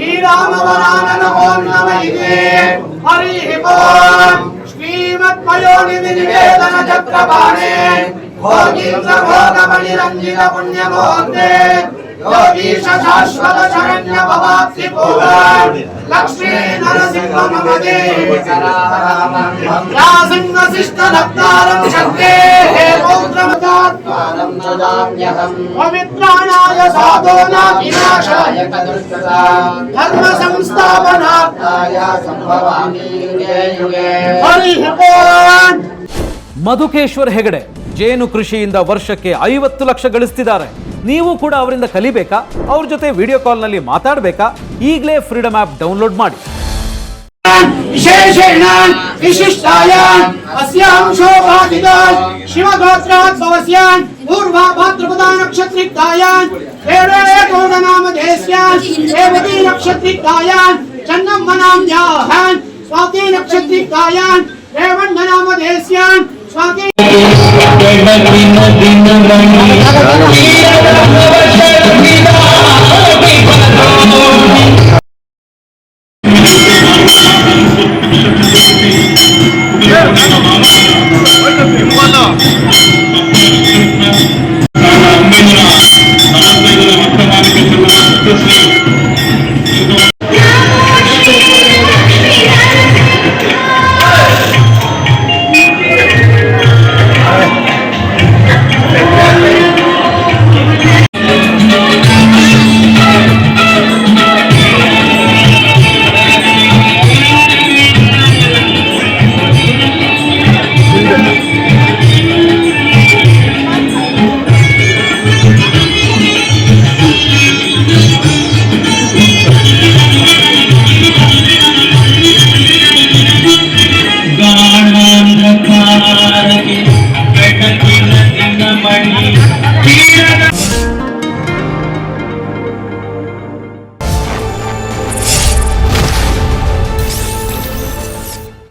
శ్రీరామవరాననోం నమ ఇదే హరిః ఓం శ్రీమద్వయోనివేదన చక్రపాణే భోగీంద్ర భోగమణిరంజిత పుణ్యమోగ్నే యోగీశ శాశ్వత శరణ్య భవాప్తి భూగాన్ లక్ష్మీ నరసింహ నమదే రాసింహ శిష్ట రక్తారం శక్తే హే పౌత్రమతాత్మానం దదామ్యహం పవిత్రాణాయ సాధోనా ಮಧುಕೇಶ್ವರ್ ಹೆಗಡೆ ಜೇನು ಕೃಷಿಯಿಂದ ವರ್ಷಕ್ಕೆ ಐವತ್ತು ಲಕ್ಷ ಗಳಿಸ್ತಿದ್ದಾರೆ ನೀವು ಕೂಡ ಅವರಿಂದ ಕಲಿಬೇಕಾ ಅವ್ರ ಜೊತೆ ವಿಡಿಯೋ ಕಾಲ್ನಲ್ಲಿ ಮಾತಾಡಬೇಕಾ ಈಗಲೇ ಫ್ರೀಡಮ್ ಆಪ್ ಡೌನ್ಲೋಡ್ ಮಾಡಿ पूर्वा भाद्रपदा नक्षत्रिकायान् वेणोयकोदनामधेस्यान् रेवती चंदम स्वाति नक्षत्रिकायान् स्वाति